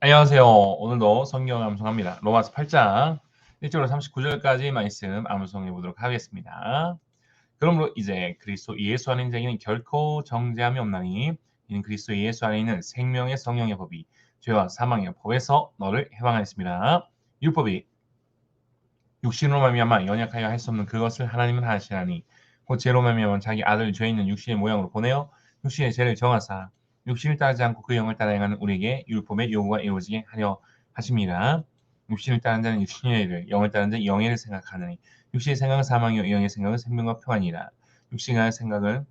안녕하세요. 오늘도 성경 암송합니다. 로마서 8장 1절로 39절까지 말씀 암송해 보도록 하겠습니다. 그러므로 이제 그리스도 예수 안에 있는 결코 정죄함이 없나니 이는 그리스도 예수 안에 있는 생명의 성령의 법이 죄와 사망의 법에서 너를 해방하였습니다. 율법이 육신으로 말미암아 연약하여 할 수 없는 그것을 하나님은 하시나니 곧 죄로 말미암아 자기 아들 죄 있는 육신의 모양으로 보내어 육신의 죄를 정하사 육신을 따르지 않고 그 영을 따라 행하는 우리에게 율법의 요구가 이루어지게 하려 하십니다. 육신을 따르는 자는 육신의 일을, 영을 따르는 자는 일을 생각하느니 육신의 생각은 사망이요 영의 생각은 생명과 평안이라. 육신의 생각은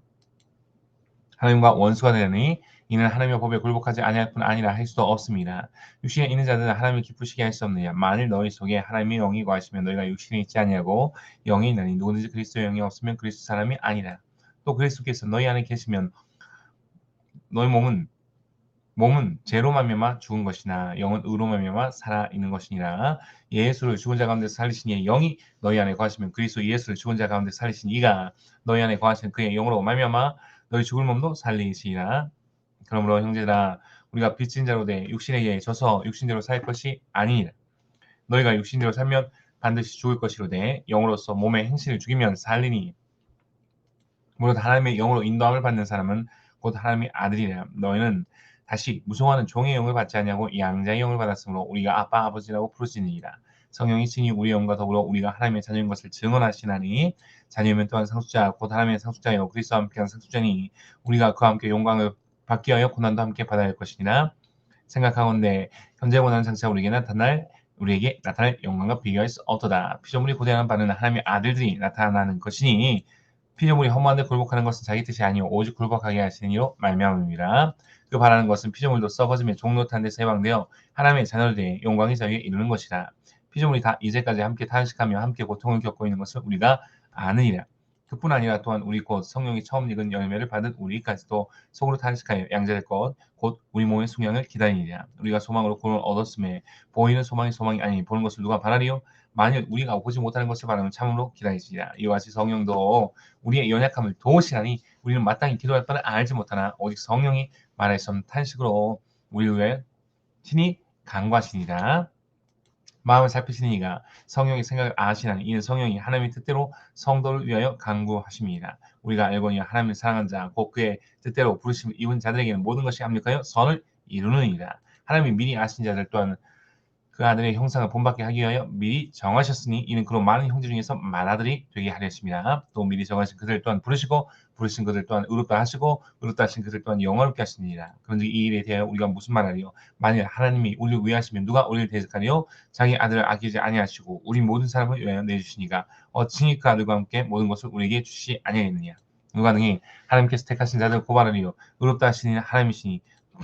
하나님과 원수가 되니 이는 하나님의 법에 굴복하지 아니할 뿐 아니라 할 수도 없습니다. 육신에 있는 자들은 하나님을 기쁘시게 할 수 없느냐. 만일 너희 속에 하나님의 영이 거하시면 너희가 육신에 있지 아니하고 영이 있나니 누구든지 그리스도의 영이 없으면 그리스도 사람이 아니라. 또 그리스도께서 너희 안에 계시면 너희 몸은 몸은 죄로 말미암아 죽은 것이나 영은 의로 말미암아 살아 있는 것이니라. 예수를 죽은 자 가운데 살리신 이의 영이 너희 안에 거하시면 그리스도 예수를 죽은 자 가운데 살리신 이가 너희 안에 거하시는 그의 영으로 말미암아 너희 죽을 몸도 살리시리라. 그러므로 형제들아 우리가 빚진 자로 돼 육신에게 져서 육신대로 살 것이 아니니라. 너희가 육신대로 살면 반드시 죽을 것이로되 영으로서 몸의 행실을 죽이면 살리니. 무릇 하나님의 영으로 인도함을 받는 사람은 곧 하나님의 아들이라 너희는 다시 무성하는 종의 영을 받지 아니하고 양자의 영을 받았으므로 우리가 아빠 아버지라고 부르시니라. 성령이 친히 우리 영과 더불어 우리가 하나님의 자녀인 것을 증언하시나니 자녀면 또한 상속자 곧 하나님의 상속자요. 그리스도와 함께한 상속자니 우리가 그와 함께 영광을 받기 위하여 고난도 함께 받아야 할 것이니라. 생각하건대 현재 고난 장차 우리에게 나타날 우리에게 나타날 영광과 비교할 수 없도다. 피조물이 고대하는 바는 하나님의 아들들이 나타나는 것이니 피조물이 허무한데 굴복하는 것은 자기 뜻이 아니요 오직 굴복하게 하시는 이로 말미암음이라. 그 바라는 것은 피조물도 썩어짐에 종로탄 데서 해방되어 하나님의 자녀들의 영광의 자유에 이르는 것이라. 피조물이 다 이제까지 함께 탄식하며 함께 고통을 겪고 있는 것을 우리가 아느니라 그뿐 아니라 또한 우리 곧 성령이 처음 익은 열매를 받은 우리까지도 속으로 탄식하여 양자될 것 곧 우리 몸의 숙량을 기다리니라 우리가 소망으로 구원을 얻었음에 보이는 소망이 소망이 아니 보는 것을 누가 바라리요 만일 우리가 보지 못하는 것을 바라면 참으로 기다리시리라. 이와 같이 성령도 우리의 연약함을 도우시나니 우리는 마땅히 기도할 바를 알지 못하나 오직 성령이 없는 탄식으로 우리를 위해 친히 간과하시니라. 마음을 살피시는 이가 성령의 생각을 아시나니 이는 성령이 하나님의 뜻대로 성도를 위하여 간구하십니다. 우리가 알거니 하나님을 사랑한 자, 곧 그의 뜻대로 부르심을 입은 자들에게는 모든 것이 합력하여 선을 이루느니라. 하나님이 미리 아신 자들 또한 그 아들의 형상을 본받게 하기 위하여 미리 정하셨으니 이는 그로 많은 형제 중에서 맏아들이 되게 하렸습니다. 또 미리 정하신 그들 또한 부르시고 부르신 그들 또한 의롭다 하시고 의롭다 하신 그들 또한 영화롭게 하시니라. 그런데 이 일에 대하여 우리가 무슨 말하리요? 만일 하나님이 우리를 위하시면 누가 우리를 대적하리요? 자기 아들을 아끼지 아니하시고 우리 모든 사람을 위하여 내주시니까 어찌니 그 아들과 함께 모든 것을 우리에게 주시지 아니하였느냐? 누가 능히 하나님께서 택하신 자들 고발하리요? 의롭다 하시니 하나님이시니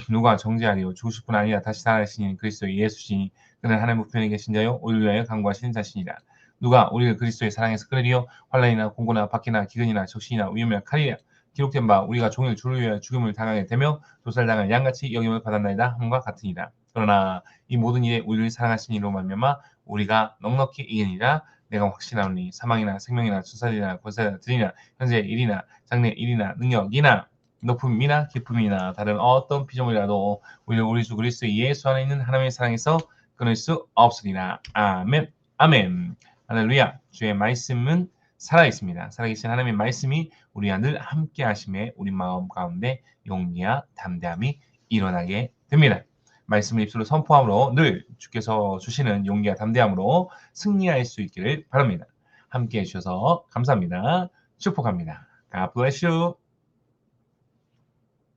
누가 정죄하리요? 죽으실 뿐 아니라 다시 살아나시니 그리스도 예수시니 그는 하나님 우편에 계신 자요 우리를 위하여 강구하시는 자신이라. 누가 우리를 그리스도의 사랑에서 끌으리요 환란이나 공고나 박해나 기근이나 적신이나 위험이나 칼이라 기록된 바 우리가 종일 주를 위하여 죽음을 당하게 되며 도살당한 양같이 여김을 받았나이다 함과 같으니라. 그러나 이 모든 일에 우리를 사랑하신 이로 말미암아 우리가 넉넉히 이기니라 내가 확신하노니 사망이나 생명이나 주살이나 권세나 들이나 현재 일이나 장래 일이나 능력이나 높음이나 기쁨이나 다른 어떤 피조물이라도 우리를 우리 주 그리스도 예수 안에 있는 하나님의 사랑에서 끊을 수 없으리라. 아멘. 아멘. 할렐루야. 주의 말씀은 살아 있습니다. 살아계신 하나님의 말씀이 우리와 늘 함께 하심에 우리 마음 가운데 용기와 담대함이 일어나게 됩니다. 말씀을 입술로 선포함으로 늘 주께서 주시는 용기와 담대함으로 승리할 수 있기를 바랍니다. 함께 해주셔서 감사합니다. 축복합니다. God bless you.